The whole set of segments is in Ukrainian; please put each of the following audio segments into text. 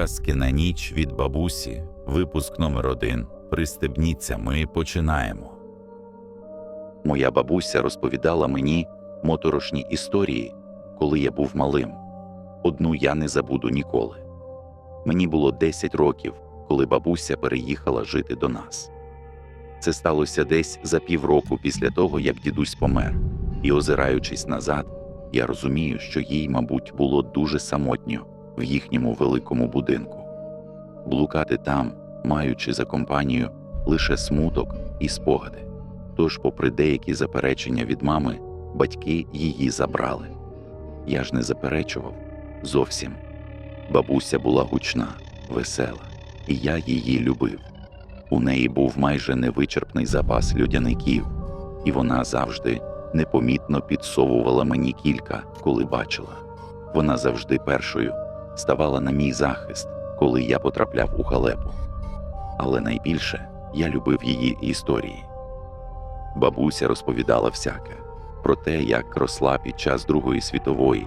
Казки на ніч від бабусі, випуск номер один. Пристебніться, ми починаємо. Моя бабуся розповідала мені моторошні історії, коли я був малим. Одну я не забуду ніколи. Мені було 10 років, коли бабуся переїхала жити до нас. Це сталося десь за півроку після того, як дідусь помер, і, озираючись назад, я розумію, що їй, мабуть, було дуже самотньо в їхньому великому будинку. Блукати там, маючи за компанію лише смуток і спогади. Тож, попри деякі заперечення від мами, батьки її забрали. Я ж не заперечував зовсім. Бабуся була гучна, весела, і я її любив. У неї був майже невичерпний запас людяників, і вона завжди непомітно підсовувала мені кілька, коли бачила. Вона завжди першою ставала на мій захист, коли я потрапляв у халепу. Але найбільше я любив її історії. Бабуся розповідала всяке про те, як росла під час Другої світової,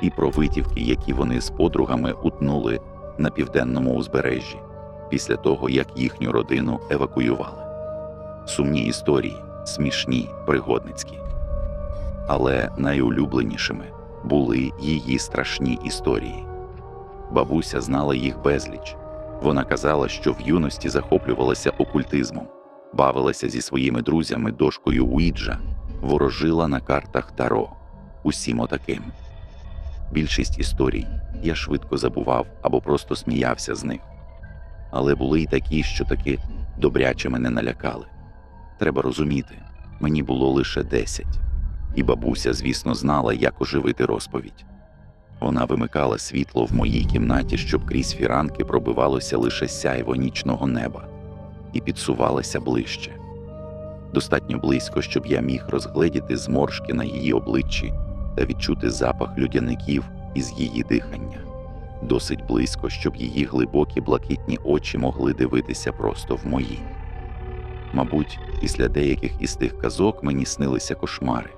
і про витівки, які вони з подругами утнули на південному узбережжі після того, як їхню родину евакуювали. Сумні історії, смішні, пригодницькі. Але найулюбленішими були її страшні історії. Бабуся знала їх безліч. Вона казала, що в юності захоплювалася окультизмом, бавилася зі своїми друзями дошкою Уіджа, ворожила на картах Таро, усім отаким. Більшість історій я швидко забував або просто сміявся з них. Але були й такі, що таки добряче мене налякали. Треба розуміти, мені було лише десять, і бабуся, звісно, знала, як оживити розповідь. Вона вимикала світло в моїй кімнаті, щоб крізь фіранки пробивалося лише сяйво нічного неба, і підсувалася ближче. Достатньо близько, щоб я міг розгледіти зморшки на її обличчі та відчути запах людяників із її дихання. Досить близько, щоб її глибокі блакитні очі могли дивитися просто в мої. Мабуть, після деяких із тих казок мені снилися кошмари,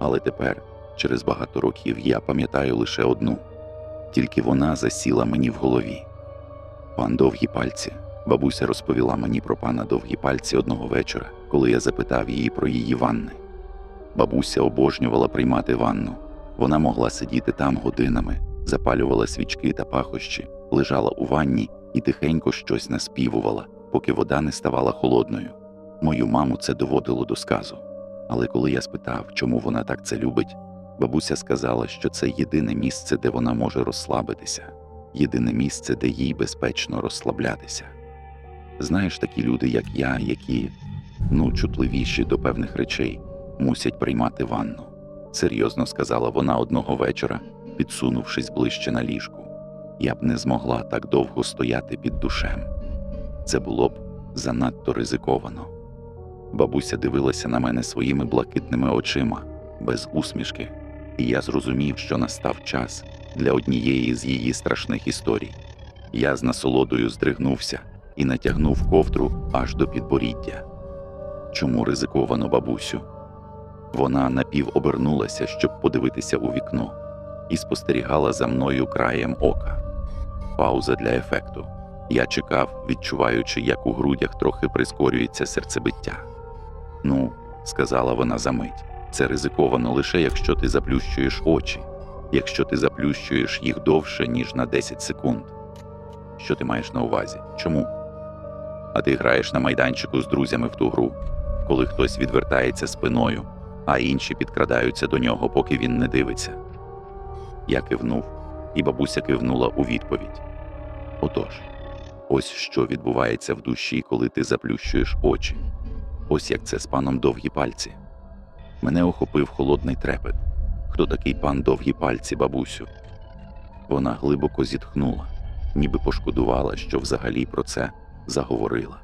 але тепер, через багато років, я пам'ятаю лише одну, тільки вона засіла мені в голові. Пан довгі пальці. Бабуся розповіла мені про пана довгі пальці одного вечора, коли я запитав її про її ванни. Бабуся обожнювала приймати ванну. Вона могла сидіти там годинами, запалювала свічки та пахощі, лежала у ванні і тихенько щось наспівувала, поки вода не ставала холодною. Мою маму це доводило до сказу. Але коли я спитав, чому вона так це любить, бабуся сказала, що це єдине місце, де вона може розслабитися, єдине місце, де їй безпечно розслаблятися. Знаєш, такі люди, як я, які ну чутливіші до певних речей, мусять приймати ванну, серйозно сказала вона одного вечора, підсунувшись ближче на ліжку. Я б не змогла так довго стояти під душем. Це було б занадто ризиковано. Бабуся дивилася на мене своїми блакитними очима, без усмішки, і я зрозумів, що настав час для однієї з її страшних історій. Я з насолодою здригнувся і натягнув ковдру аж до підборіддя. Чому ризиковано, бабусю? Вона напівобернулася, щоб подивитися у вікно, і спостерігала за мною краєм ока. Пауза для ефекту. Я чекав, відчуваючи, як у грудях трохи прискорюється серцебиття. Ну, сказала вона за мить, це ризиковано лише якщо ти заплющуєш очі, якщо ти заплющуєш їх довше, ніж на 10 секунд. Що ти маєш на увазі? Чому? А ти граєш на майданчику з друзями в ту гру, коли хтось відвертається спиною, а інші підкрадаються до нього, поки він не дивиться. Я кивнув, і бабуся кивнула у відповідь. Отож, ось що відбувається в душі, коли ти заплющуєш очі. Ось як це з паном довгі пальці. Мене охопив холодний трепет. Хто такий пан довгі пальці, бабусю? Вона глибоко зітхнула, ніби пошкодувала, що взагалі про це заговорила.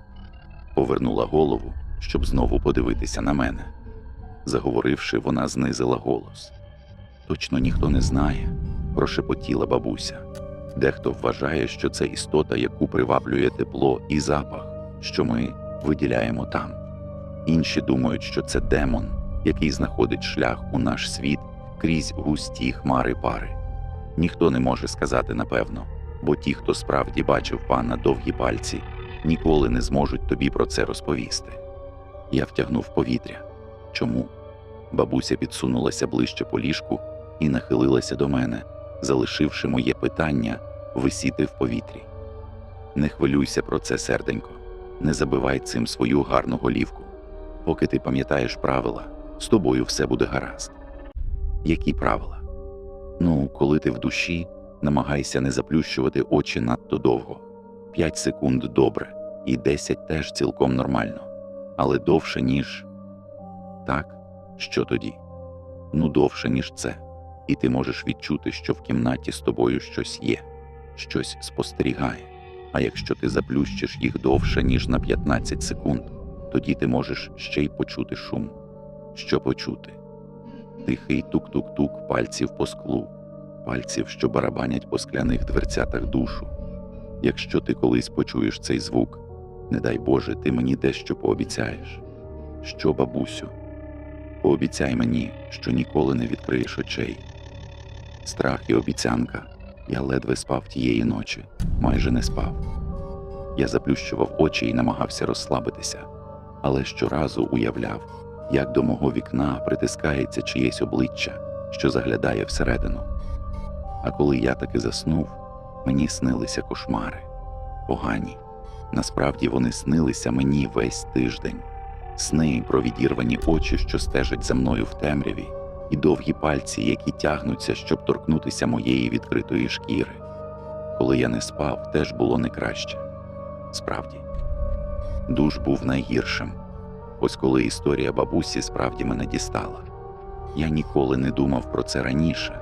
Повернула голову, щоб знову подивитися на мене. Заговоривши, вона знизила голос. Точно ніхто не знає, прошепотіла бабуся. Дехто вважає, що це істота, яку приваблює тепло і запах, що ми виділяємо там. Інші думають, що це демон, який знаходить шлях у наш світ крізь густі хмари пари. Ніхто не може сказати напевно, бо ті, хто справді бачив пана довгі пальці, ніколи не зможуть тобі про це розповісти. Я втягнув повітря. Чому? Бабуся підсунулася ближче по ліжку і нахилилася до мене, залишивши моє питання висіти в повітрі. Не хвилюйся про це, серденько, не забивай цим свою гарну голівку. Поки ти пам'ятаєш правила, з тобою все буде гаразд. Які правила? Ну, коли ти в душі, намагайся не заплющувати очі надто довго. 5 секунд добре, і 10 теж цілком нормально. Але довше, ніж. Так, що тоді? Ну, довше, ніж це. І ти можеш відчути, що в кімнаті з тобою щось є, щось спостерігає. А якщо ти заплющиш їх довше, ніж на 15 секунд, тоді ти можеш ще й почути шум. Що почути? Тихий тук-тук-тук пальців по склу, пальців, що барабанять по скляних дверцятах душу. Якщо ти колись почуєш цей звук, не дай Боже, ти мені дещо пообіцяєш. Що, бабусю? Пообіцяй мені, що ніколи не відкриєш очей. Страх і обіцянка. Я ледве спав тієї ночі, майже не спав. Я заплющував очі і намагався розслабитися, але щоразу уявляв, як до мого вікна притискається чиєсь обличчя, що заглядає всередину. А коли я таки заснув, мені снилися кошмари. Погані. Насправді вони снилися мені весь тиждень. Сни про відірвані очі, що стежать за мною в темряві, і довгі пальці, які тягнуться, щоб торкнутися моєї відкритої шкіри. Коли я не спав, теж було не краще. Справді, душ був найгіршим. Ось коли історія бабусі справді мене дістала. Я ніколи не думав про це раніше,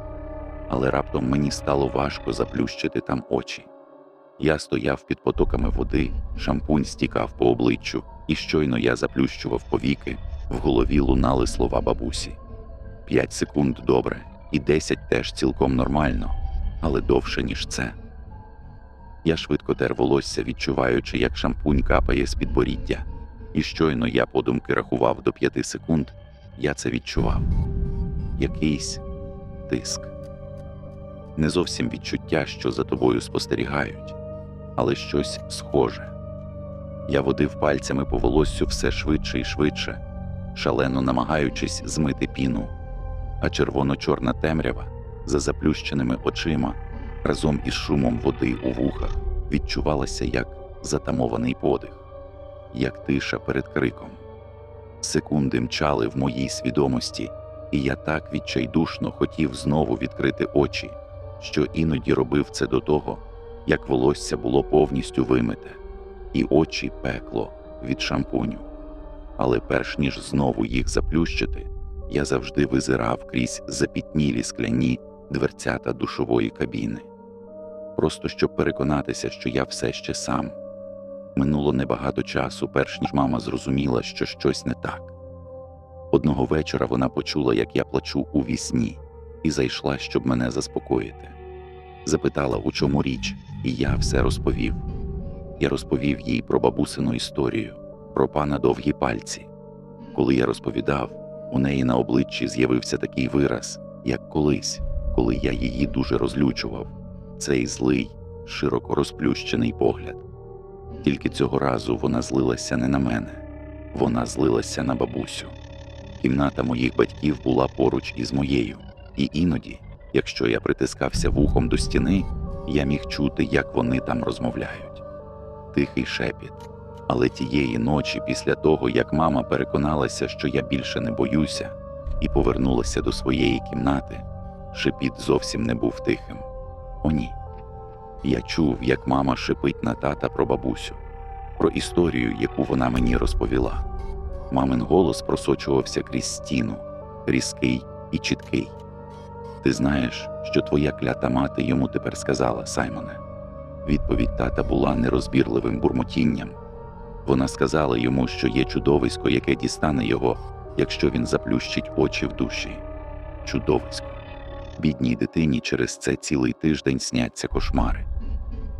але раптом мені стало важко заплющити там очі. Я стояв під потоками води, шампунь стікав по обличчю, і щойно я заплющував повіки, в голові лунали слова бабусі. П'ять секунд добре, і десять теж цілком нормально, але довше, ніж це. Я швидко тер волосся, відчуваючи, як шампунь капає з підборіддя, і щойно я подумки рахував до п'яти секунд, я це відчував. Якийсь тиск. Не зовсім відчуття, що за тобою спостерігають, але щось схоже. Я водив пальцями по волоссю все швидше і швидше, шалено намагаючись змити піну, а червоно-чорна темрява за заплющеними очима разом із шумом води у вухах відчувалася як затамований подих, як тиша перед криком. Секунди мчали в моїй свідомості, і я так відчайдушно хотів знову відкрити очі, що іноді робив це до того, як волосся було повністю вимите, і очі пекло від шампуню. Але перш ніж знову їх заплющити, я завжди визирав крізь запітнілі скляні дверцята душової кабіни. Просто щоб переконатися, що я все ще сам. Минуло небагато часу, перш ніж мама зрозуміла, що щось не так. Одного вечора вона почула, як я плачу у вісні, і зайшла, щоб мене заспокоїти. Запитала, у чому річ, і я все розповів. Я розповів їй про бабусину історію, про пана довгі пальці. Коли я розповідав, у неї на обличчі з'явився такий вираз, як колись, коли я її дуже розлючував, цей злий, широко розплющений погляд. Тільки цього разу вона злилася не на мене, вона злилася на бабусю. Кімната моїх батьків була поруч із моєю, і іноді, якщо я притискався вухом до стіни, я міг чути, як вони там розмовляють. Тихий шепіт. Але тієї ночі, після того, як мама переконалася, що я більше не боюся, і повернулася до своєї кімнати, шепіт зовсім не був тихим. О, ні. Я чув, як мама шипить на тата про бабусю, про історію, яку вона мені розповіла. Мамин голос просочувався крізь стіну, різкий і чіткий. Ти знаєш, що твоя клята мати йому тепер сказала, Саймоне. Відповідь тата була нерозбірливим бурмотінням. Вона сказала йому, що є чудовисько, яке дістане його, якщо він заплющить очі в душі. Чудовисько. Бідній дитині через це цілий тиждень сняться кошмари.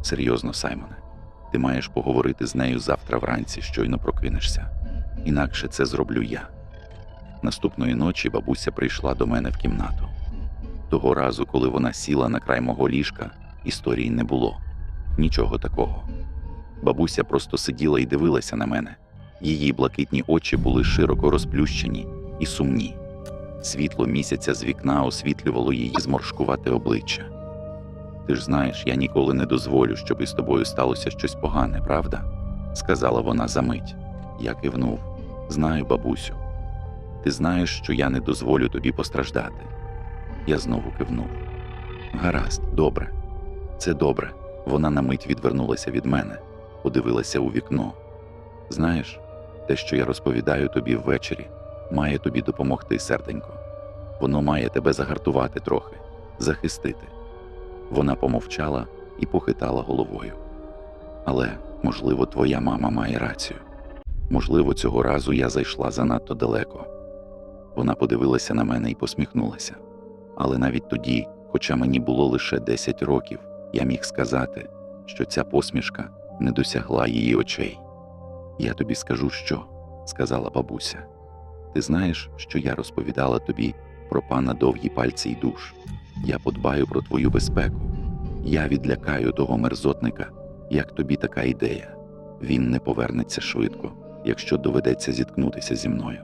Серйозно, Саймоне, ти маєш поговорити з нею завтра вранці, щойно прокинешся. Інакше це зроблю я. Наступної ночі бабуся прийшла до мене в кімнату. Того разу, коли вона сіла на край мого ліжка, історії не було. Нічого такого. Бабуся просто сиділа і дивилася на мене. Її блакитні очі були широко розплющені і сумні. Світло місяця з вікна освітлювало її зморшкувате обличчя. Ти ж знаєш, я ніколи не дозволю, щоб із тобою сталося щось погане, правда? сказала вона за мить. Я кивнув. Знаю, бабусю. Ти знаєш, що я не дозволю тобі постраждати. Я знову кивнув. Гаразд, добре. Це добре. Вона на мить відвернулася від мене, подивилася у вікно. Знаєш, те, що я розповідаю тобі ввечері, має тобі допомогти, серденько. Воно має тебе загартувати трохи, захистити. Вона помовчала і похитала головою. Але, можливо, твоя мама має рацію. Можливо, цього разу я зайшла занадто далеко. Вона подивилася на мене і посміхнулася. Але навіть тоді, хоча мені було лише 10 років, я міг сказати, що ця посмішка не досягла її очей. Я тобі скажу що, сказала бабуся. Ти знаєш, що я розповідала тобі про пана довгі пальці й душ. Я подбаю про твою безпеку. Я відлякаю того мерзотника, як тобі така ідея. Він не повернеться швидко, якщо доведеться зіткнутися зі мною.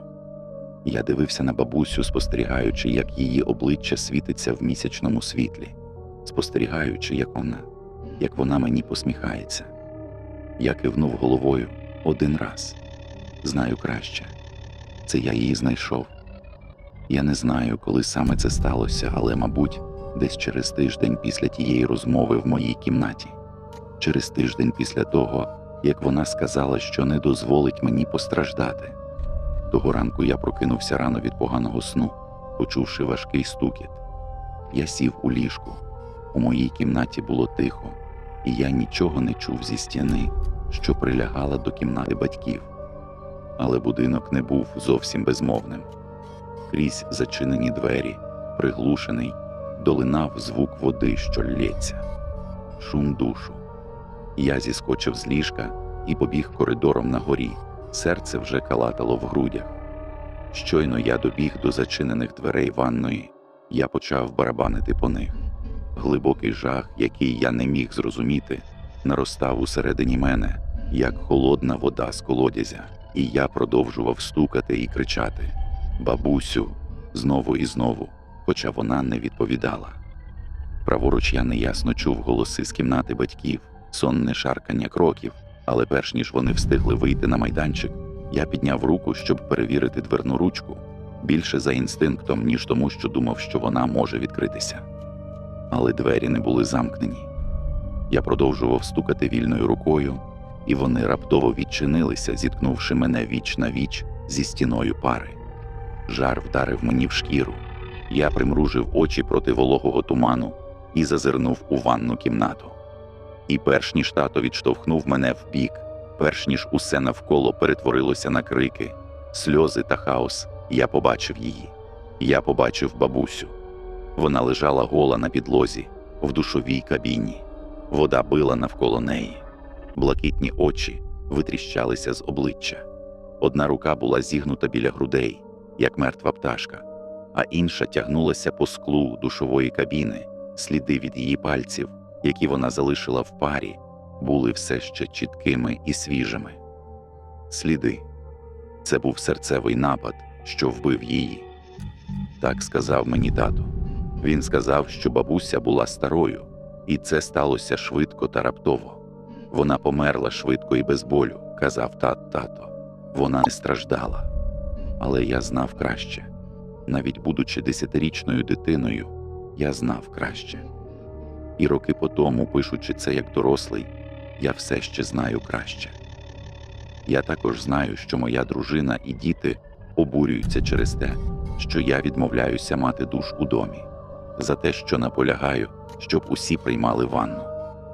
Я дивився на бабусю, спостерігаючи, як її обличчя світиться в місячному світлі, спостерігаючи, як вона, як вона мені посміхається. Я кивнув головою один раз. Знаю краще. Це я її знайшов. Я не знаю, коли саме це сталося, але, мабуть, десь через тиждень після тієї розмови в моїй кімнаті, через тиждень після того, як вона сказала, що не дозволить мені постраждати. Того ранку я прокинувся рано від поганого сну, почувши важкий стукіт. Я сів у ліжку. У моїй кімнаті було тихо, і я нічого не чув зі стіни, що прилягала до кімнати батьків. Але будинок не був зовсім безмовним. Крізь зачинені двері, приглушений, долинав звук води, що лється, шум душу. Я зіскочив з ліжка і побіг коридором на горі. Серце вже калатало в грудях. Щойно я добіг до зачинених дверей ванної, я почав барабанити по них. Глибокий жах, який я не міг зрозуміти, наростав усередині мене, як холодна вода з колодязя, і я продовжував стукати і кричати Бабусю, знову і знову, хоча вона не відповідала. Праворуч я неясно чув голоси з кімнати батьків, сонне шаркання кроків, але перш ніж вони встигли вийти на майданчик, я підняв руку, щоб перевірити дверну ручку, більше за інстинктом, ніж тому, що думав, що вона може відкритися. Але двері не були замкнені. Я продовжував стукати вільною рукою, і вони раптово відчинилися, зіткнувши мене віч на віч зі стіною пари. Жар вдарив мені в шкіру. Я примружив очі проти вологого туману і зазирнув у ванну кімнату. І перш ніж тато відштовхнув мене вбік, перш ніж усе навколо перетворилося на крики, сльози та хаос, я побачив її. Я побачив бабусю. Вона лежала гола на підлозі, в душовій кабіні. Вода била навколо неї. Блакитні очі витріщалися з обличчя. Одна рука була зігнута біля грудей, як мертва пташка, а інша тягнулася по склу душової кабіни, сліди від її пальців, які вона залишила в парі, були все ще чіткими і свіжими. Сліди це був серцевий напад, що вбив її. Так сказав мені тато. Він сказав, що бабуся була старою, і це сталося швидко та раптово. Вона померла швидко і без болю, казав тат тато. Вона не страждала. Але я знав краще. Навіть будучи десятирічною дитиною, я знав краще. І роки по тому, пишучи це як дорослий, я все ще знаю краще. Я також знаю, що моя дружина і діти обурюються через те, що я відмовляюся мати душ у домі, за те, що наполягаю, щоб усі приймали ванну.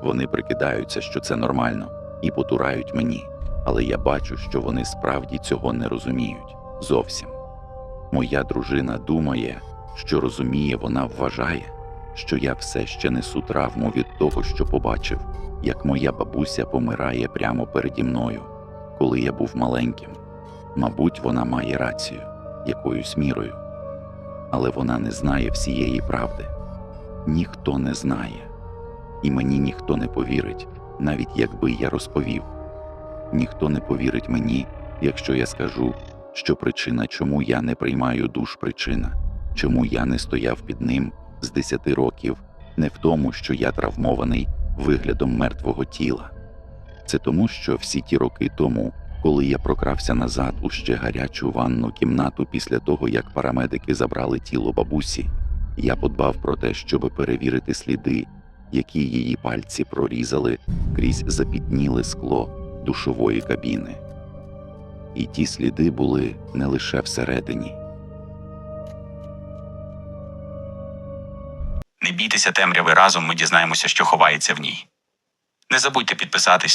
Вони прикидаються, що це нормально, і потурають мені, але я бачу, що вони справді цього не розуміють зовсім. Моя дружина думає, що розуміє, вона вважає, що я все ще несу травму від того, що побачив, як моя бабуся помирає прямо переді мною, коли я був маленьким. Мабуть, вона має рацію якоюсь мірою, але вона не знає всієї правди. Ніхто не знає, і мені ніхто не повірить, навіть якби я розповів. Ніхто не повірить мені, якщо я скажу, що причина, чому я не приймаю душ причина, чому я не стояв під ним з десяти років, не в тому, що я травмований виглядом мертвого тіла. Це тому, що всі ті роки тому, коли я прокрався назад у ще гарячу ванну кімнату після того, як парамедики забрали тіло бабусі, я подбав про те, щоб перевірити сліди, які її пальці прорізали крізь запітніле скло душової кабіни. І ті сліди були не лише всередині. Не бійтеся темряви разом, ми дізнаємося, що ховається в ній. Не забудьте підписатись